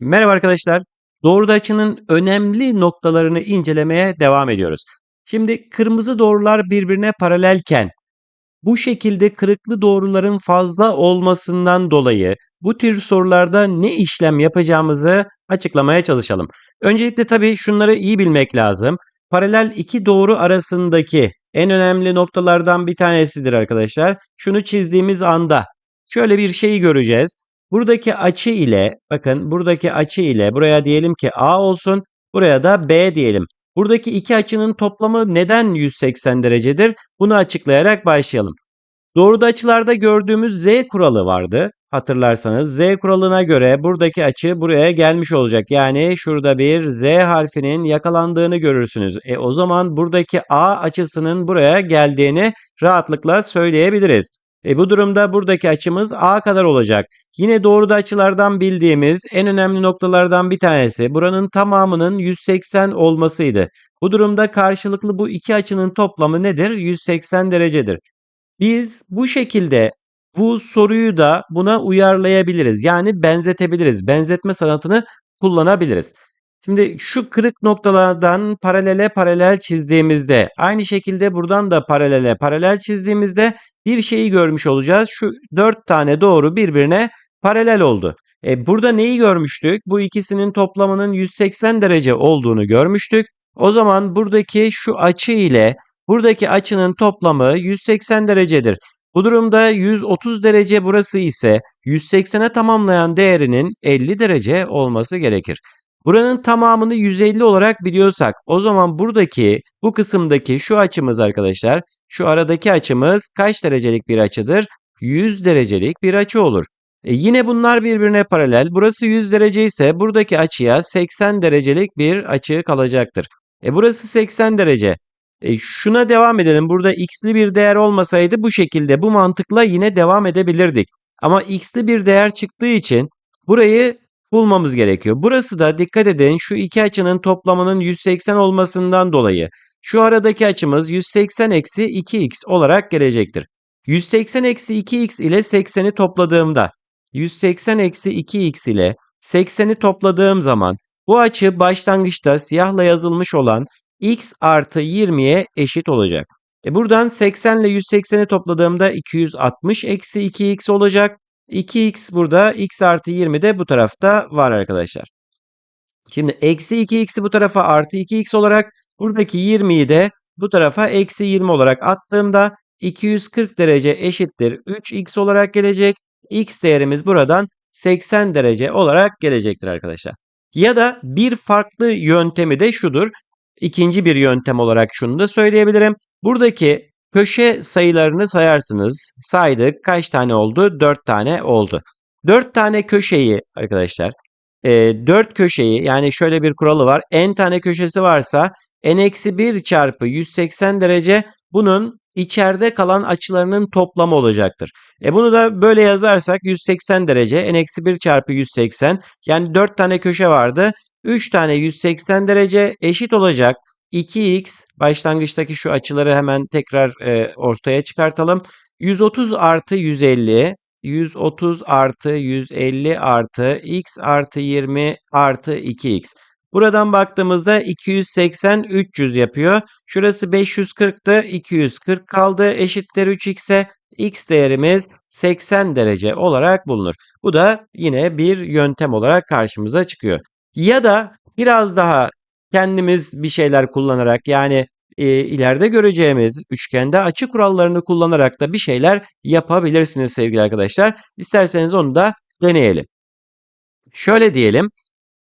Merhaba arkadaşlar. Doğruda açının önemli noktalarını incelemeye devam ediyoruz. Şimdi kırmızı doğrular birbirine paralelken bu şekilde kırıklı doğruların fazla olmasından dolayı bu tür sorularda ne işlem yapacağımızı açıklamaya çalışalım. Öncelikle tabii şunları iyi bilmek lazım. Paralel iki doğru arasındaki en önemli noktalardan bir tanesidir arkadaşlar. Şunu çizdiğimiz anda şöyle bir şeyi göreceğiz. Buradaki açı ile bakın buradaki açı ile buraya diyelim ki A olsun. Buraya da B diyelim. Buradaki iki açının toplamı neden 180 derecedir? Bunu açıklayarak başlayalım. Doğruda açılarda gördüğümüz Z kuralı vardı. Hatırlarsanız Z kuralına göre buradaki açı buraya gelmiş olacak. Yani şurada bir Z harfinin yakalandığını görürsünüz. E o zaman buradaki A açısının buraya geldiğini rahatlıkla söyleyebiliriz. E bu durumda buradaki açımız A kadar olacak. Yine doğruda açılardan bildiğimiz en önemli noktalardan bir tanesi buranın tamamının 180 olmasıydı. Bu durumda karşılıklı bu iki açının toplamı nedir? 180 derecedir. Biz bu şekilde bu soruyu da buna uyarlayabiliriz. Yani benzetebiliriz. Benzetme sanatını kullanabiliriz. Şimdi şu kırık noktalardan paralele paralel çizdiğimizde aynı şekilde buradan da paralele paralel çizdiğimizde bir şeyi görmüş olacağız. Şu dört tane doğru birbirine paralel oldu. E burada neyi görmüştük? Bu ikisinin toplamının 180 derece olduğunu görmüştük. O zaman buradaki şu açı ile buradaki açının toplamı 180 derecedir. Bu durumda 130 derece burası ise 180'e tamamlayan değerinin 50 derece olması gerekir. Buranın tamamını 150 olarak biliyorsak o zaman buradaki bu kısımdaki şu açımız arkadaşlar şu aradaki açımız kaç derecelik bir açıdır? 100 derecelik bir açı olur. E yine bunlar birbirine paralel. Burası 100 derece ise buradaki açıya 80 derecelik bir açı kalacaktır. E burası 80 derece. E şuna devam edelim. Burada x'li bir değer olmasaydı bu şekilde bu mantıkla yine devam edebilirdik. Ama x'li bir değer çıktığı için burayı bulmamız gerekiyor. Burası da dikkat edin şu iki açının toplamının 180 olmasından dolayı şu aradaki açımız 180 eksi 2x olarak gelecektir. 180 eksi 2x ile 80'i topladığımda 180 eksi 2x ile 80'i topladığım zaman bu açı başlangıçta siyahla yazılmış olan x artı 20'ye eşit olacak. E buradan 80 ile 180'i topladığımda 260 eksi 2x olacak. 2x burada x artı 20 de bu tarafta var arkadaşlar. Şimdi eksi 2x'i bu tarafa artı 2x olarak buradaki 20'yi de bu tarafa eksi 20 olarak attığımda 240 derece eşittir 3x olarak gelecek. x değerimiz buradan 80 derece olarak gelecektir arkadaşlar. Ya da bir farklı yöntemi de şudur. İkinci bir yöntem olarak şunu da söyleyebilirim. Buradaki köşe sayılarını sayarsınız. Saydık. Kaç tane oldu? 4 tane oldu. 4 tane köşeyi arkadaşlar e, 4 köşeyi yani şöyle bir kuralı var. n tane köşesi varsa n-1 çarpı 180 derece bunun içeride kalan açılarının toplamı olacaktır. E bunu da böyle yazarsak 180 derece n-1 çarpı 180 yani 4 tane köşe vardı. 3 tane 180 derece eşit olacak. 2x başlangıçtaki şu açıları hemen tekrar e, ortaya çıkartalım. 130 artı 150 130 artı 150 artı x artı 20 artı 2x. Buradan baktığımızda 280 300 yapıyor. Şurası 540'tı 240 kaldı eşittir 3x'e x değerimiz 80 derece olarak bulunur. Bu da yine bir yöntem olarak karşımıza çıkıyor. Ya da biraz daha kendimiz bir şeyler kullanarak yani e, ileride göreceğimiz üçgende açı kurallarını kullanarak da bir şeyler yapabilirsiniz sevgili arkadaşlar. İsterseniz onu da deneyelim. Şöyle diyelim.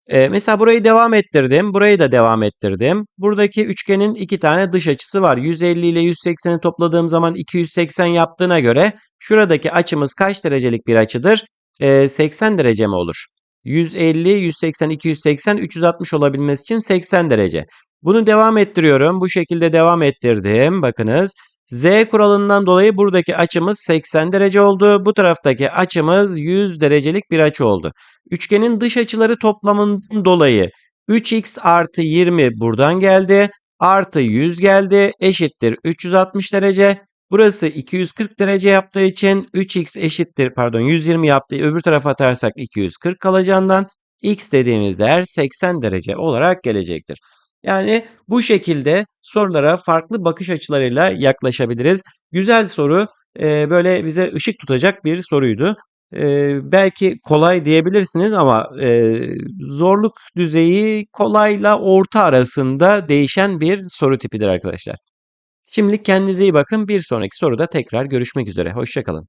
E, mesela burayı devam ettirdim. Burayı da devam ettirdim. Buradaki üçgenin iki tane dış açısı var. 150 ile 180'i topladığım zaman 280 yaptığına göre şuradaki açımız kaç derecelik bir açıdır? E, 80 derece mi olur? 150, 180, 280, 360 olabilmesi için 80 derece. Bunu devam ettiriyorum. Bu şekilde devam ettirdim. Bakınız. Z kuralından dolayı buradaki açımız 80 derece oldu. Bu taraftaki açımız 100 derecelik bir açı oldu. Üçgenin dış açıları toplamından dolayı 3x artı 20 buradan geldi. Artı 100 geldi. Eşittir 360 derece. Burası 240 derece yaptığı için 3x eşittir pardon 120 yaptığı öbür tarafa atarsak 240 kalacağından x dediğimiz değer 80 derece olarak gelecektir. Yani bu şekilde sorulara farklı bakış açılarıyla yaklaşabiliriz. Güzel soru, eee, böyle bize ışık tutacak bir soruydu. Eee, belki kolay diyebilirsiniz ama, eee, zorluk düzeyi kolayla orta arasında değişen bir soru tipidir arkadaşlar. Şimdilik kendinize iyi bakın. Bir sonraki soruda tekrar görüşmek üzere. Hoşça kalın.